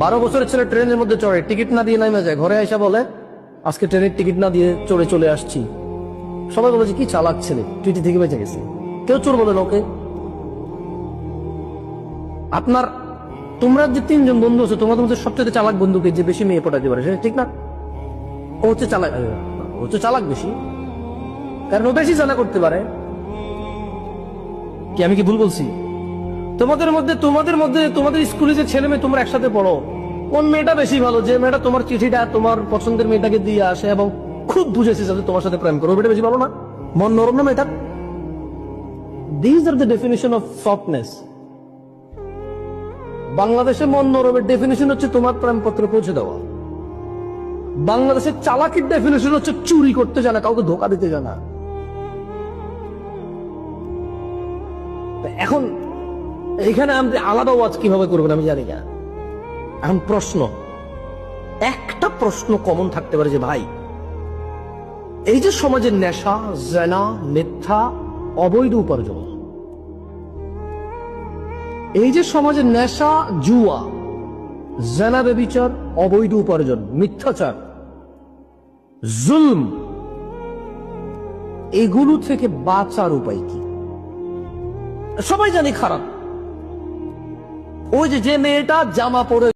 বারো বছরের ছেলে ট্রেনের মধ্যে চড়ে, টিকিট না দিয়ে নামে যায়, ঘরে এসে বলে, আজকে ট্রেনের টিকিট না দিয়ে চড়ে চলে আসছি। সবাই বলেছে কি চালাক ছেলে টিটি থেকে বেঁচে গেছে কেউ চোর বলে না ওকে। আপনার, তোমরা যে তিনজন বন্ধু আছে তোমাদের মধ্যে সবচেয়ে চালাক বন্ধুকে যে বেশি মেয়ে পটাতে পারে, সেটা ঠিক না? ও হচ্ছে চালাক, ও হচ্ছে চালাক বেশি। কারণ ও বেশি জানা করতে পারে। কি আমি কি ভুল বলছি? তোমাদের মধ্যে তোমাদের মধ্যে, তোমাদের স্কুলে যে ছেলে মেয়ে তোমরা একসাথে পড়ো, কোন মেয়েটা বেশি ভালো? যে মেয়েটা তোমার চিঠিটা, তোমার পছন্দের মেয়েটাকে দিয়ে আসে এবং খুব বুঝেছে যাতে তোমার সাথে প্রেম করো মেয়েটা বেশি ভালো না? মন নরম না মেয়েটা these are the definition of softness বাংলাদেশে মন নরমের ডেফিনেশন হচ্ছে তোমার প্রেমপত্র পৌঁছে দেওয়া। বাংলাদেশের চালাকির ডেফিনেশন হচ্ছে চুরি করতে জানা, কাউকে ধোকা দিতে জানা। এখন এখানে আপনি আলাদা ওয়াজ কীভাবে করবেন আমি জানি না। এখন প্রশ্ন। একটা প্রশ্ন কমন থাকতে পারে যে, ভাই, এই যে সমাজের নেশা, জেনা, মিথ্যা, অবৈধ উপার্জন, এই যে সমাজের নেশা, জুয়া, জেনা বেবিচার, অবৈধ উপার্জন, মিথ্যাচার, জুলম, এগুলো থেকে বাঁচার উপায় কি? সবাই জানি খারাপ। ওই যে মেয়েটা জামা পরে